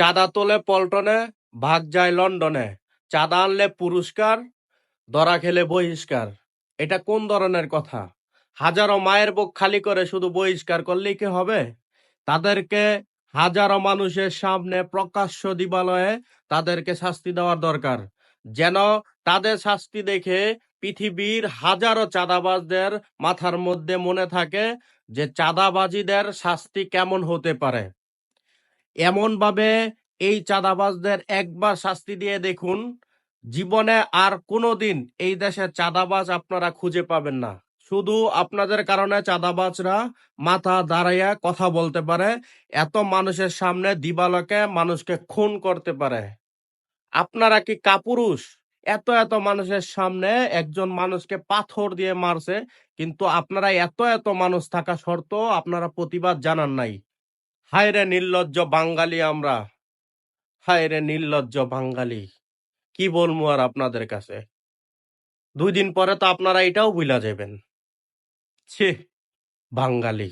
চাঁদা তোলে পল্টনে, ভাগ যায় লন্ডনে। চাঁদা আনলে পুরস্কার ধরা খেলে বহিষ্কার। এটা কোন ধরনের কথা? হাজারো মায়ের বুক খালি করে শুধু বহিষ্কার করলেই কি হবে? তাদেরকে হাজারো মানুষের সামনে প্রকাশ্য দিবালয়ে তাদেরকে শাস্তি দেওয়ার দরকার। যেন তাদের শাস্তি দেখে পৃথিবীর হাজারো চাঁদাবাজদের মাথার মধ্যে মনে থাকে যে চাঁদাবাজিদের শাস্তি কেমন হতে পারে। এমন ভাবে এই চাঁদাবাজদের একবার শাস্তি দিয়ে দেখুন, জীবনে আর কোনোদিন এই দেশে চাঁদাবাজ আপনারা খুঁজে পাবেন না। শুধু আপনাদের কারণে চাঁদাবাজরা মাথা দাঁড়াইয়া কথা বলতে পারে, এত মানুষের সামনে দিবালকে মানুষকে খুন করতে পারে। আপনারা কি কাপুরুষ? এত এত মানুষের সামনে একজন মানুষকে পাথর দিয়ে মারছে, কিন্তু আপনারা এত এত মানুষ থাকা সত্ত্বেও আপনারা প্রতিবাদ জানান নাই। হায় রে নির্লজ্জ বাঙালি আমরা। হায় রে নির্লজ্জ বাঙালি। কি বলব আর আপনাদের কাছে? দুই দিন পরে তো আপনারা এটাও ভুলা যাবেন ছি, বাঙালি।